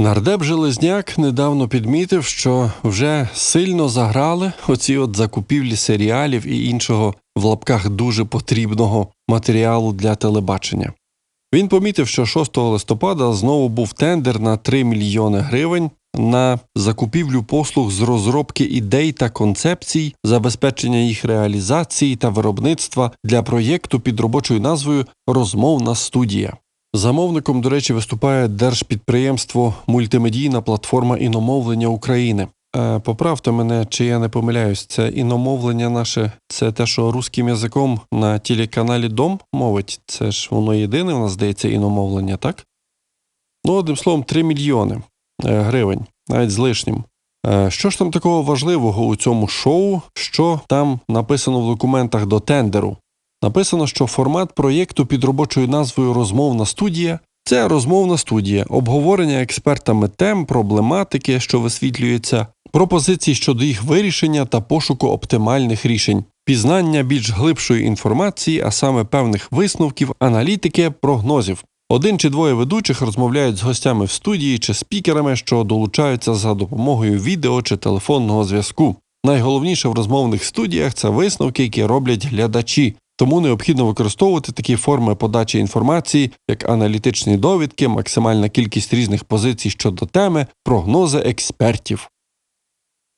Нардеп Железняк недавно підмітив, що вже сильно заграли оці от закупівлі серіалів і іншого в лапках дуже потрібного матеріалу для телебачення. Він помітив, що 6 листопада знову був тендер на 3 мільйони гривень на закупівлю послуг з розробки ідей та концепцій, забезпечення їх реалізації та виробництва для проєкту під робочою назвою Розмовна студія. Замовником, до речі, виступає держпідприємство Мультимедійна платформа іномовлення України. Е, Поправте мене, чи я не помиляюсь, це іномовлення наше, це те, що русським язиком на телеканалі Дом мовить. Це ж воно єдине, у нас здається, іномовлення, так? Ну, одним словом, 3 мільйони е, гривень, навіть з лишнім. Е, Що ж там такого важливого у цьому шоу, що там написано в документах до тендеру? Написано, що формат проєкту під робочою назвою Розмовна студія це розмовна студія, обговорення експертами тем, проблематики, що висвітлюється, пропозицій щодо їх вирішення та пошуку оптимальних рішень, пізнання більш глибшої інформації, а саме певних висновків, аналітики, прогнозів. Один чи двоє ведучих розмовляють з гостями в студії чи спікерами, що долучаються за допомогою відео чи телефонного зв'язку. Найголовніше в розмовних студіях це висновки, які роблять глядачі. Тому необхідно використовувати такі форми подачі інформації, як аналітичні довідки, максимальна кількість різних позицій щодо теми, прогнози експертів.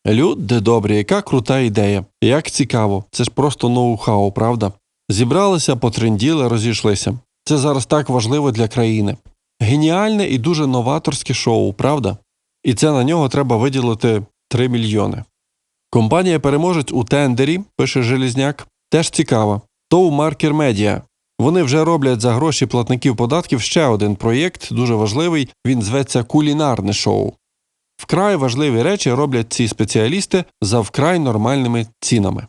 Люди добрі, яка крута ідея, як цікаво, це ж просто ноу-хау, правда? Зібралися, потренділи, розійшлися. Це зараз так важливо для країни. Геніальне і дуже новаторське шоу, правда? І це на нього треба виділити 3 мільйони. Компанія переможець у тендері, пише Желізняк, теж цікава. ТОВ Маркер Медіа. Вони вже роблять за гроші платників податків ще один проєкт, дуже важливий. Він зветься Кулінарне шоу. Вкрай важливі речі роблять ці спеціалісти за вкрай нормальними цінами.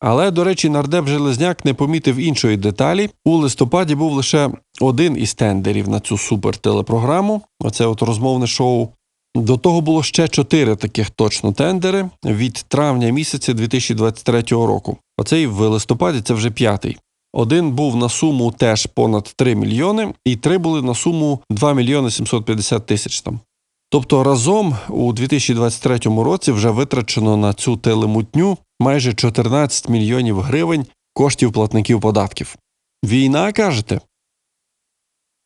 Але, до речі, нардеп Железняк не помітив іншої деталі. У листопаді був лише один із тендерів на цю супертелепрограму, оце от розмовне шоу. До того було ще чотири таких точно тендери від травня місяця 2023 року. Оцей в листопаді це вже п'ятий. Один був на суму теж понад 3 мільйони, і три були на суму 2 мільйони 750 тисяч там. Тобто разом у 2023 році вже витрачено на цю телемутню майже 14 мільйонів гривень коштів платників податків. Війна, кажете?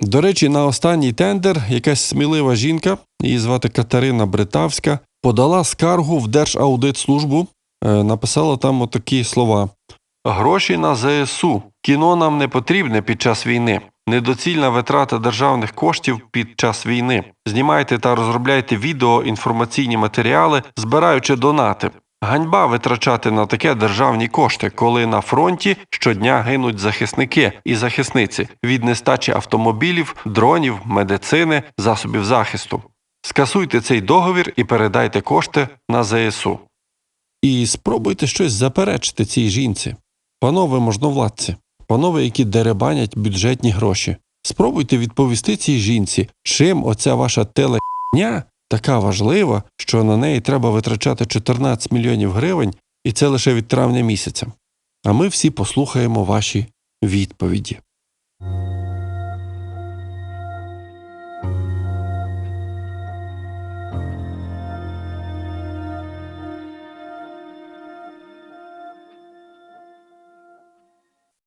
До речі, на останній тендер якась смілива жінка, її звати Катерина Бритавська, подала скаргу в Держаудитслужбу, е, написала там отакі слова: Гроші на ЗСУ. Кіно нам не потрібне під час війни. Недоцільна витрата державних коштів під час війни. Знімайте та розробляйте відео, інформаційні матеріали, збираючи донати. Ганьба витрачати на таке державні кошти, коли на фронті щодня гинуть захисники і захисниці від нестачі автомобілів, дронів, медицини, засобів захисту. Скасуйте цей договір і передайте кошти на ЗСУ. І спробуйте щось заперечити цій жінці. Панове можновладці, панове, які деребанять бюджетні гроші. Спробуйте відповісти цій жінці, чим оця ваша теленя така важлива, що на неї треба витрачати 14 мільйонів гривень, і це лише від травня місяця. А ми всі послухаємо ваші відповіді.